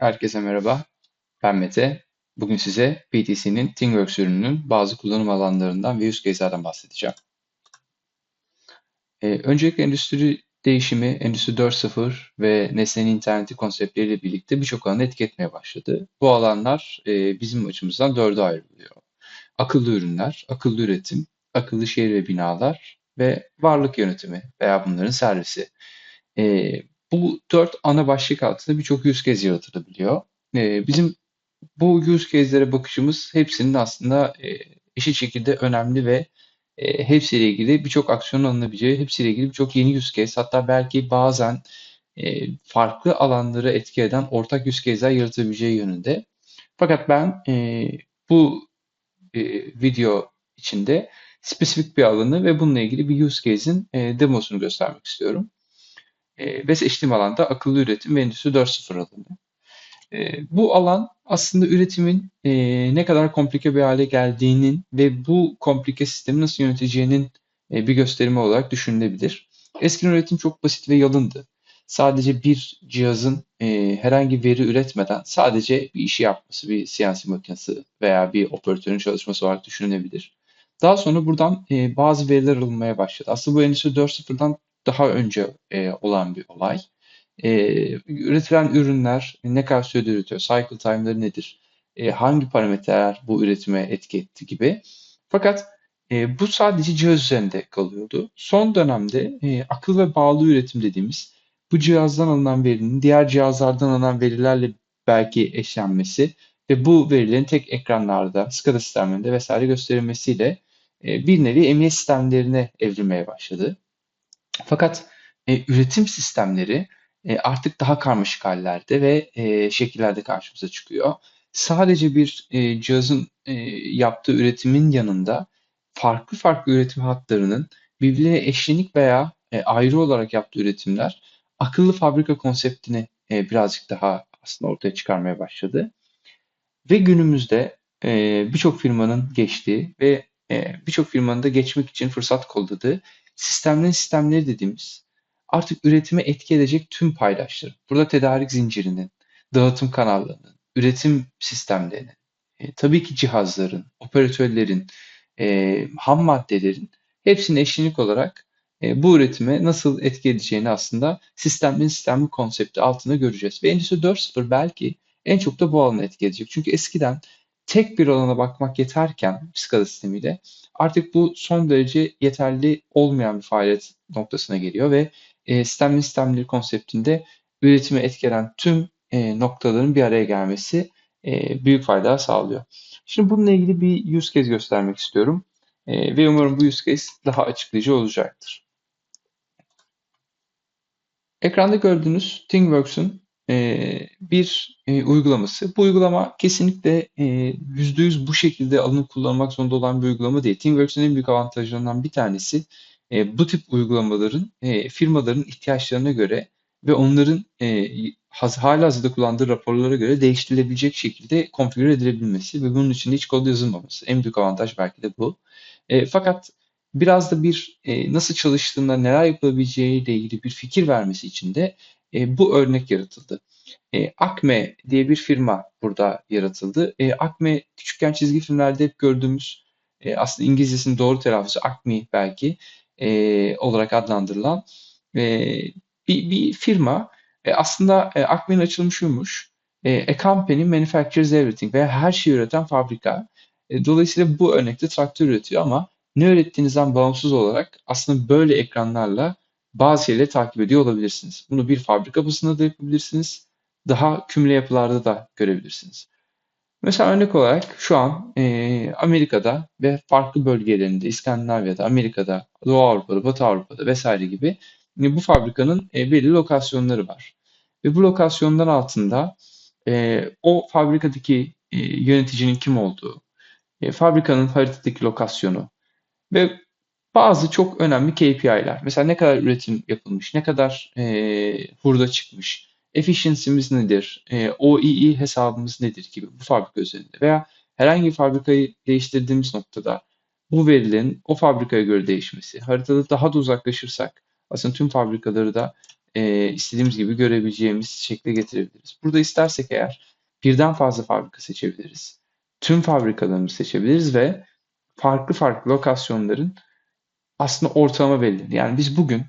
Herkese merhaba. Ben Mete. Bugün size PTC'nin ThingWorks ürününün bazı kullanım alanlarından ve use case'lerden bahsedeceğim. Ee, öncelikle endüstri değişimi, Endüstri 4.0 ve nesnenin interneti konseptleriyle birlikte birçok alanı etki etmeye başladı. Bu alanlar e, bizim açımızdan dörde ayrılıyor. Akıllı ürünler, akıllı üretim, akıllı şehir ve binalar ve varlık yönetimi veya bunların servisi. E, bu dört ana başlık altında birçok use case yaratılabiliyor. E, bizim bu use case'lere bakışımız hepsinin aslında e, eşit şekilde önemli ve e, hepsiyle ilgili birçok aksiyon alınabileceği, hepsiyle ilgili birçok yeni use case hatta belki bazen e, farklı alanları etki eden ortak use case'ler yaratabileceği yönünde. Fakat ben e, bu e, video içinde spesifik bir alanı ve bununla ilgili bir use case'in e, demosunu göstermek istiyorum. E, ve seçtiğim alanda akıllı üretim ve endüstri 4.0 alanı. E, bu alan aslında üretimin e, ne kadar komplike bir hale geldiğinin ve bu komplike sistemi nasıl yöneteceğinin e, bir gösterimi olarak düşünülebilir. Eskiden üretim çok basit ve yalındı. Sadece bir cihazın e, herhangi veri üretmeden sadece bir işi yapması, bir CNC makinesi veya bir operatörün çalışması olarak düşünülebilir. Daha sonra buradan e, bazı veriler alınmaya başladı. Aslında bu Endüstri 4.0'dan daha önce e, olan bir olay. E, üretilen ürünler ne kadar sürede üretiyor, cycle time'ları nedir, e, hangi parametreler bu üretime etki etti gibi. Fakat e, bu sadece cihaz üzerinde kalıyordu. Son dönemde e, akıl ve bağlı üretim dediğimiz bu cihazdan alınan verinin diğer cihazlardan alınan verilerle belki eşlenmesi ve bu verilerin tek ekranlarda, SCADA sistemlerinde vesaire gösterilmesiyle e, bir nevi emniyet sistemlerine evrilmeye başladı. Fakat e, üretim sistemleri e, artık daha karmaşık hallerde ve e, şekillerde karşımıza çıkıyor. Sadece bir e, cihazın e, yaptığı üretimin yanında farklı farklı üretim hatlarının birbirine eşlenik veya e, ayrı olarak yaptığı üretimler akıllı fabrika konseptini e, birazcık daha aslında ortaya çıkarmaya başladı. Ve günümüzde e, birçok firmanın geçtiği ve e, birçok firmanın da geçmek için fırsat kolladığı sistemlerin sistemleri dediğimiz artık üretime etki edecek tüm paydaşların, burada tedarik zincirinin, dağıtım kanallarının, üretim sistemlerinin, e, tabii ki cihazların, operatörlerin, e, ham maddelerin hepsinin eşlinik olarak e, bu üretime nasıl etki edeceğini aslında sistemin sistemli konsepti altında göreceğiz. Ve Endüstri 4.0 belki en çok da bu alana etki edecek. Çünkü eskiden tek bir alana bakmak yeterken SCADA sistemiyle artık bu son derece yeterli olmayan bir faaliyet noktasına geliyor ve e, sistemli sistemleri konseptinde üretimi etkilen tüm e, noktaların bir araya gelmesi e, büyük fayda sağlıyor. Şimdi bununla ilgili bir use case göstermek istiyorum e, ve umarım bu use case daha açıklayıcı olacaktır. Ekranda gördüğünüz ThingWorks'un bir e, uygulaması. Bu uygulama kesinlikle e, %100 bu şekilde alınıp kullanmak zorunda olan bir uygulama değil. ThingWorks'un en büyük avantajlarından bir tanesi bu tip uygulamaların firmaların ihtiyaçlarına göre ve onların hala hazırda kullandığı raporlara göre değiştirilebilecek şekilde konfigüre edilebilmesi ve bunun için hiç kod yazılmaması. En büyük avantaj belki de bu. fakat biraz da bir nasıl çalıştığında neler yapılabileceği ile ilgili bir fikir vermesi için de e, bu örnek yaratıldı. E, Acme diye bir firma burada yaratıldı. E, Acme küçükken çizgi filmlerde hep gördüğümüz e, aslında İngilizcesinin doğru telaffuzu Acme belki e, olarak adlandırılan e, bir, bir firma. E, aslında e, Acme'nin açılmışıymış. E, a company manufactures everything veya her şeyi üreten fabrika. E, dolayısıyla bu örnekte traktör üretiyor ama ne ürettiğinizden bağımsız olarak aslında böyle ekranlarla bazı şeyleri takip ediyor olabilirsiniz. Bunu bir fabrika basında da yapabilirsiniz. Daha kümle yapılarda da görebilirsiniz. Mesela örnek olarak şu an e, Amerika'da ve farklı bölgelerinde, İskandinavya'da, Amerika'da, Doğu Avrupa'da, Batı Avrupa'da vesaire gibi e, bu fabrikanın e, belli lokasyonları var. Ve bu lokasyonlar altında e, o fabrikadaki e, yöneticinin kim olduğu, e, fabrikanın haritadaki lokasyonu ve bazı çok önemli KPI'ler. Mesela ne kadar üretim yapılmış, ne kadar e, hurda çıkmış, efficiency'miz nedir, e, OEE hesabımız nedir gibi bu fabrika üzerinde veya herhangi bir fabrikayı değiştirdiğimiz noktada bu verilerin o fabrikaya göre değişmesi, haritada daha da uzaklaşırsak aslında tüm fabrikaları da e, istediğimiz gibi görebileceğimiz şekle getirebiliriz. Burada istersek eğer birden fazla fabrika seçebiliriz. Tüm fabrikalarımızı seçebiliriz ve farklı farklı lokasyonların aslında ortalama verileri. Yani biz bugün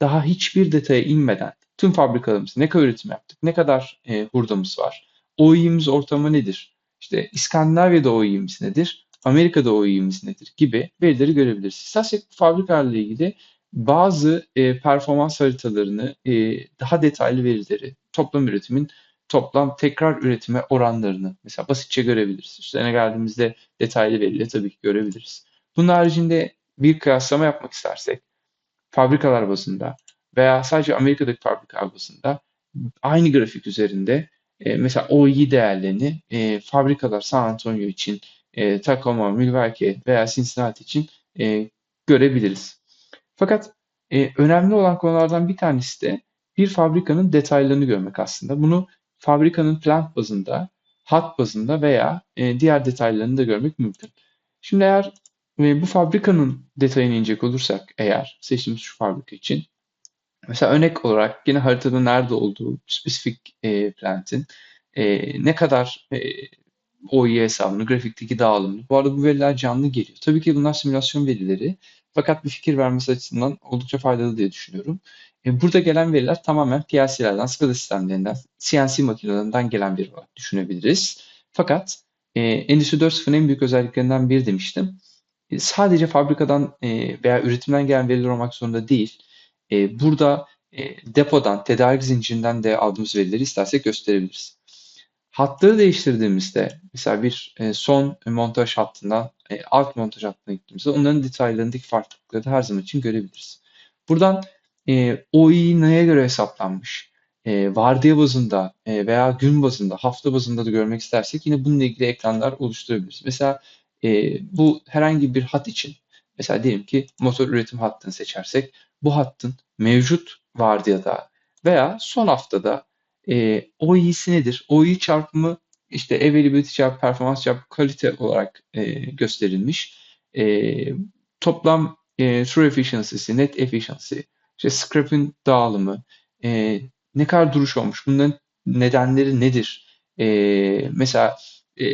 daha hiçbir detaya inmeden tüm fabrikalarımız ne kadar üretim yaptık, ne kadar e, hurdamız var, OEM'imiz ortalama nedir, işte İskandinavya'da OEM'imiz nedir, Amerika'da OEM'imiz nedir gibi verileri görebiliriz. İstersek bu fabrikalarla ilgili bazı e, performans haritalarını, e, daha detaylı verileri, toplam üretimin toplam tekrar üretime oranlarını mesela basitçe görebiliriz. Üstlerine geldiğimizde detaylı verileri tabii ki görebiliriz. Bunun haricinde bir kıyaslama yapmak istersek fabrikalar bazında veya sadece Amerika'daki fabrikalar bazında aynı grafik üzerinde e, mesela OI değerlerini e, fabrikalar San Antonio için, e, Tacoma, Milwaukee veya Cincinnati için e, görebiliriz. Fakat e, önemli olan konulardan bir tanesi de bir fabrikanın detaylarını görmek aslında. Bunu fabrikanın plant bazında, hat bazında veya e, diğer detaylarını da görmek mümkün. Şimdi eğer e, bu fabrikanın detayını inecek olursak eğer seçtiğimiz şu fabrika için mesela örnek olarak yine haritada nerede olduğu spesifik e, plantin e, ne kadar e, OI hesabını, grafikteki dağılımını. Bu arada bu veriler canlı geliyor. Tabii ki bunlar simülasyon verileri. Fakat bir fikir vermesi açısından oldukça faydalı diye düşünüyorum. E, burada gelen veriler tamamen PLC'lerden, SCADA sistemlerinden, CNC makinelerinden gelen veri olarak düşünebiliriz. Fakat e, Endüstri 4.0'ın en büyük özelliklerinden biri demiştim. E, sadece fabrikadan e, veya üretimden gelen veriler olmak zorunda değil. E, burada depodan, tedarik zincirinden de aldığımız verileri istersek gösterebiliriz. Hatları değiştirdiğimizde mesela bir son montaj hattından alt montaj hattına gittiğimizde onların detaylarındaki farklılıkları da her zaman için görebiliriz. Buradan OI neye göre hesaplanmış? E, vardiya bazında veya gün bazında, hafta bazında da görmek istersek yine bununla ilgili ekranlar oluşturabiliriz. Mesela e, bu herhangi bir hat için mesela diyelim ki motor üretim hattını seçersek bu hattın mevcut vardiyada veya son haftada e, OI'si nedir? OI çarpımı işte availability çarpı performans çarpı kalite olarak e, gösterilmiş. E, toplam e, true efficiency'si, net efficiency, işte scrap'in dağılımı, e, ne kadar duruş olmuş, bunların nedenleri nedir? E, mesela e,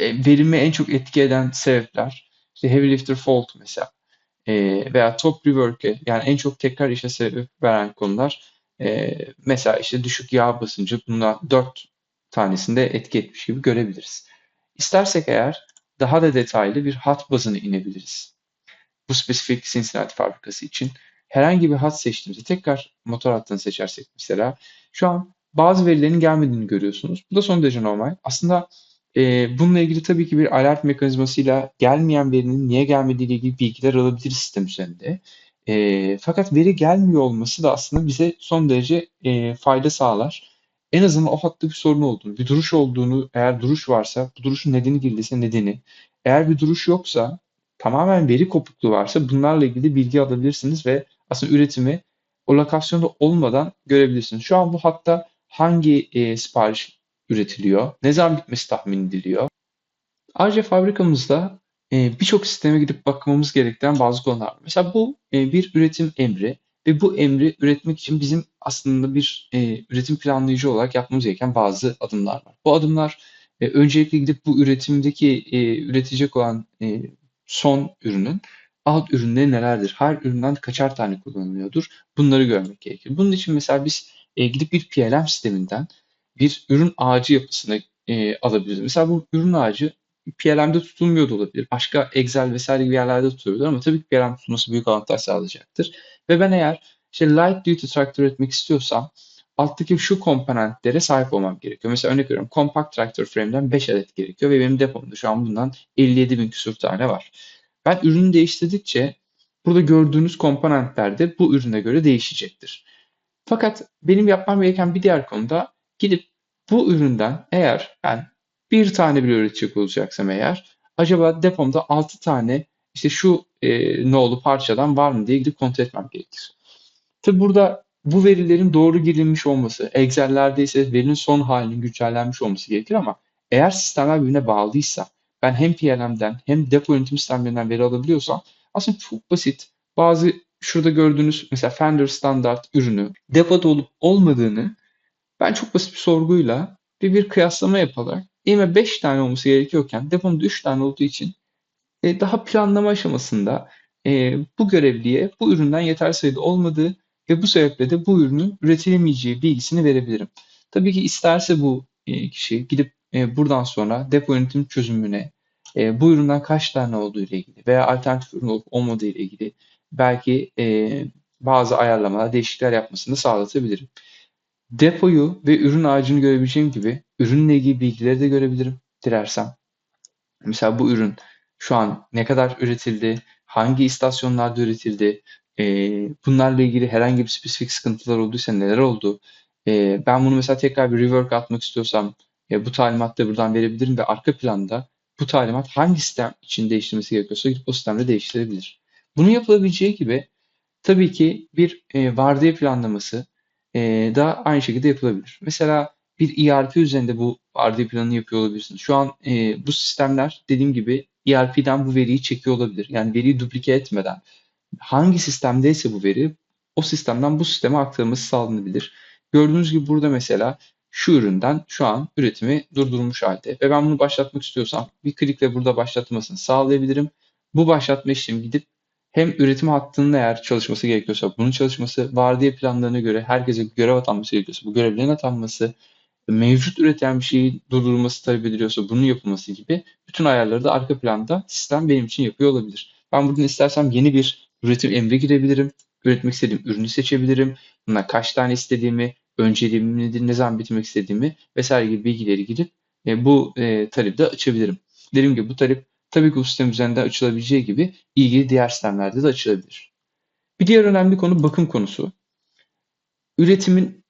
verimi en çok etki eden sebepler, işte heavy lifter fault mesela e, veya top rework'e yani en çok tekrar işe sebep veren konular e, mesela işte düşük yağ basıncı bunlar dört tanesinde etki etmiş gibi görebiliriz. İstersek eğer daha da detaylı bir hat bazını inebiliriz. Bu spesifik Cincinnati fabrikası için herhangi bir hat seçtiğimizde tekrar motor hattını seçersek mesela şu an bazı verilerin gelmediğini görüyorsunuz. Bu da son derece normal. Aslında e, bununla ilgili tabii ki bir alert mekanizmasıyla gelmeyen verinin niye gelmediği ile ilgili bilgiler alabiliriz sistem üzerinde. E, fakat veri gelmiyor olması da aslında bize son derece e, fayda sağlar. En azından o hatta bir sorun olduğunu, bir duruş olduğunu, eğer duruş varsa bu duruşun nedeni girdiyse nedeni. Eğer bir duruş yoksa tamamen veri kopukluğu varsa bunlarla ilgili bilgi alabilirsiniz ve aslında üretimi o lokasyonda olmadan görebilirsiniz. Şu an bu hatta hangi e, sipariş üretiliyor, ne zaman bitmesi tahmin ediliyor. Ayrıca fabrikamızda e, birçok sisteme gidip bakmamız gereken bazı konular var. Mesela bu e, bir üretim emri ve bu emri üretmek için bizim aslında bir e, üretim planlayıcı olarak yapmamız gereken bazı adımlar var. Bu adımlar öncelikle gidip bu üretimdeki e, üretecek olan son ürünün alt ürünleri nelerdir? Her üründen kaçar tane kullanılıyordur? Bunları görmek gerekir. Bunun için mesela biz gidip bir PLM sisteminden bir ürün ağacı yapısını e, alabiliriz. Mesela bu ürün ağacı PLM'de tutulmuyor da olabilir. Başka Excel vesaire gibi yerlerde tutulabilir ama tabii ki PLM tutulması büyük avantaj sağlayacaktır. Ve ben eğer işte light duty traktör üretmek istiyorsam alttaki şu komponentlere sahip olmam gerekiyor. Mesela örnek veriyorum compact traktör frame'den 5 adet gerekiyor ve benim depomda şu an bundan 57 bin küsur tane var. Ben ürünü değiştirdikçe burada gördüğünüz komponentler de bu ürüne göre değişecektir. Fakat benim yapmam gereken bir diğer konuda gidip bu üründen eğer ben bir tane bile üretecek olacaksam eğer acaba depomda 6 tane işte şu e, nolu parçadan var mı diye gidip kontrol etmem gerekir. Tabi burada bu verilerin doğru girilmiş olması, Excel'lerde ise verinin son halinin güncellenmiş olması gerekir ama eğer sistemler birbirine bağlıysa ben hem PLM'den hem depo yönetim sistemlerinden veri alabiliyorsam aslında çok basit bazı şurada gördüğünüz mesela Fender standart ürünü depoda olup olmadığını ben çok basit bir sorguyla bir bir kıyaslama yaparak elime 5 tane olması gerekiyorken depomda 3 tane olduğu için e, daha planlama aşamasında e, bu görevliye bu üründen yeterli sayıda olmadığı ve bu sebeple de bu ürünün üretilemeyeceği bilgisini verebilirim. Tabii ki isterse bu e, kişi gidip e, buradan sonra depo yönetim çözümüne e, bu üründen kaç tane olduğu ile ilgili veya alternatif ürün olup olmadığı ile ilgili belki e, bazı ayarlamalar, değişiklikler yapmasını sağlatabilirim. Depoyu ve ürün ağacını görebileceğim gibi ürünle ilgili bilgileri de görebilirim dilersem. Mesela bu ürün şu an ne kadar üretildi, hangi istasyonlarda üretildi, e, bunlarla ilgili herhangi bir spesifik sıkıntılar olduysa neler oldu, e, ben bunu mesela tekrar bir rework atmak istiyorsam e, bu talimatı buradan verebilirim ve arka planda bu talimat hangi sistem için değiştirmesi gerekiyorsa gidip o sistemde değiştirebilir. Bunun yapılabileceği gibi tabii ki bir e, vardiya planlaması e, da aynı şekilde yapılabilir. Mesela bir ERP üzerinde bu vardiya planını yapıyor olabilirsiniz. Şu an e, bu sistemler dediğim gibi ERP'den bu veriyi çekiyor olabilir. Yani veriyi duplike etmeden hangi sistemdeyse bu veri o sistemden bu sisteme aktarılması sağlanabilir. Gördüğünüz gibi burada mesela şu üründen şu an üretimi durdurulmuş halde ve ben bunu başlatmak istiyorsam bir klikle burada başlatmasını sağlayabilirim. Bu başlatma işlemi gidip hem üretim hattının eğer çalışması gerekiyorsa bunun çalışması, vardiya planlarına göre herkese görev atanması gerekiyorsa bu görevlerin atanması, mevcut üreten bir şeyi durdurulması talep ediliyorsa bunun yapılması gibi bütün ayarları da arka planda sistem benim için yapıyor olabilir. Ben buradan istersem yeni bir üretim emri girebilirim. Üretmek istediğim ürünü seçebilirim. Buna kaç tane istediğimi, önceliğim nedir, ne zaman bitirmek istediğimi vesaire gibi bilgileri girip e, bu e, talebi de açabilirim. Dediğim gibi bu talep tabii ki bu sistem üzerinde açılabileceği gibi ilgili diğer sistemlerde de açılabilir. Bir diğer önemli konu bakım konusu. Üretimin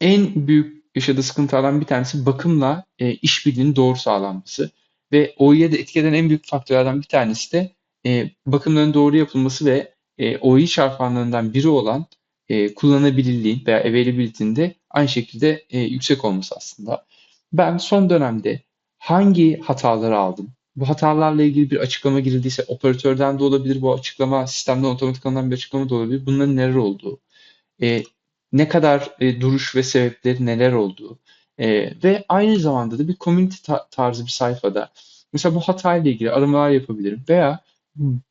en büyük yaşadığı sıkıntılardan bir tanesi bakımla e, işbirliğinin doğru sağlanması ve OI'ye de etki eden en büyük faktörlerden bir tanesi de e, bakımların doğru yapılması ve e, OI çarpanlarından biri olan e, kullanılabilirliğin veya availability'nin de aynı şekilde e, yüksek olması aslında. Ben son dönemde hangi hataları aldım? Bu hatalarla ilgili bir açıklama girildiyse operatörden de olabilir bu açıklama, sistemden otomatik alınan bir açıklama da olabilir. Bunların neler olduğu, e, ne kadar e, duruş ve sebepleri neler olduğu e, ve aynı zamanda da bir community ta- tarzı bir sayfada mesela bu hatayla ilgili aramalar yapabilirim veya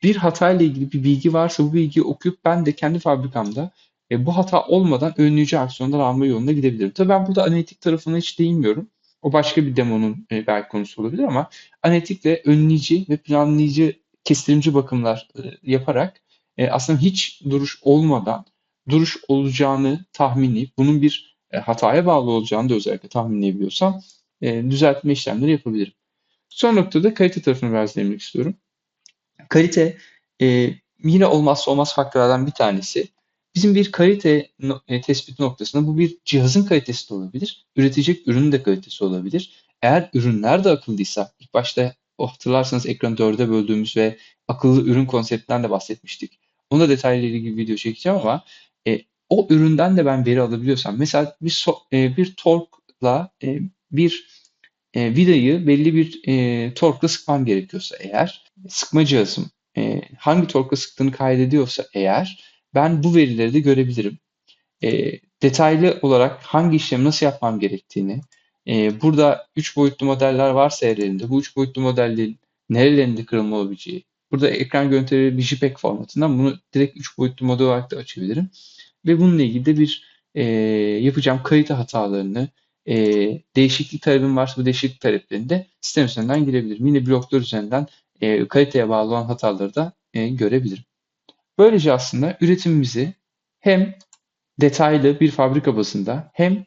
bir hatayla ilgili bir bilgi varsa bu bilgiyi okuyup ben de kendi fabrikamda e, bu hata olmadan önleyici aksiyonlar alma yolunda gidebilirim. Tabii ben burada analitik tarafına hiç değinmiyorum. O başka bir demonun e, belki konusu olabilir ama analitikle önleyici ve planlayıcı kestirimci bakımlar e, yaparak e, aslında hiç duruş olmadan duruş olacağını tahminleyip bunun bir hataya bağlı olacağını da özellikle tahminleyebiliyorsam düzeltme işlemleri yapabilirim. Son noktada kalite tarafını biraz değinmek istiyorum. Kalite yine olmazsa olmaz faktörlerden bir tanesi. Bizim bir kalite e, tespit noktasında bu bir cihazın kalitesi de olabilir, üretecek ürünün de kalitesi olabilir. Eğer ürünler de akıllıysa, ilk başta o hatırlarsanız ekranı dörde böldüğümüz ve akıllı ürün konseptinden de bahsetmiştik. Onu da detaylı ilgili video çekeceğim ama e, o üründen de ben veri alabiliyorsam, mesela bir so- e, bir torkla e, bir e, vidayı belli bir e, torkla sıkmam gerekiyorsa eğer, sıkma cihazım e, hangi torkla sıktığını kaydediyorsa eğer, ben bu verileri de görebilirim. E, detaylı olarak hangi işlemi nasıl yapmam gerektiğini, e, burada 3 boyutlu modeller varsa ellerinde, bu 3 boyutlu modellerin nerelerinde kırılma olabileceği, burada ekran görüntüleri bir JPEG formatından bunu direkt 3 boyutlu model olarak da açabilirim. Ve bununla ilgili de bir e, yapacağım kalite hatalarını, e, değişiklik talebim varsa bu değişiklik taleplerini de sistem üzerinden girebilirim. Yine bloklar üzerinden e, kaliteye bağlı olan hataları da e, görebilirim. Böylece aslında üretimimizi hem detaylı bir fabrika bazında hem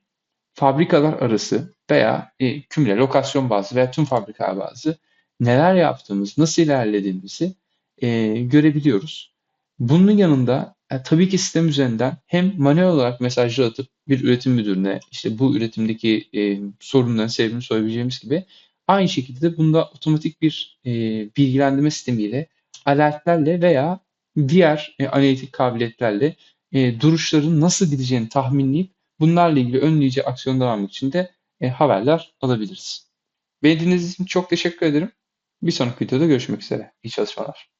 fabrikalar arası veya e, kümüle, lokasyon bazlı veya tüm fabrika bazlı neler yaptığımız, nasıl ilerlediğimizi e, görebiliyoruz. Bunun yanında e, tabii ki sistem üzerinden hem manuel olarak mesajlar atıp bir üretim müdürüne işte bu üretimdeki e, sorunların sebebini sorabileceğimiz gibi aynı şekilde de bunda otomatik bir e, bilgilendirme sistemiyle alertlerle veya diğer e, analitik kabiliyetlerle e, duruşların nasıl gideceğini tahminleyip bunlarla ilgili önleyici aksiyonlar almak için de e, haberler alabiliriz. Beni dinlediğiniz için çok teşekkür ederim. Bir sonraki videoda görüşmek üzere. İyi çalışmalar.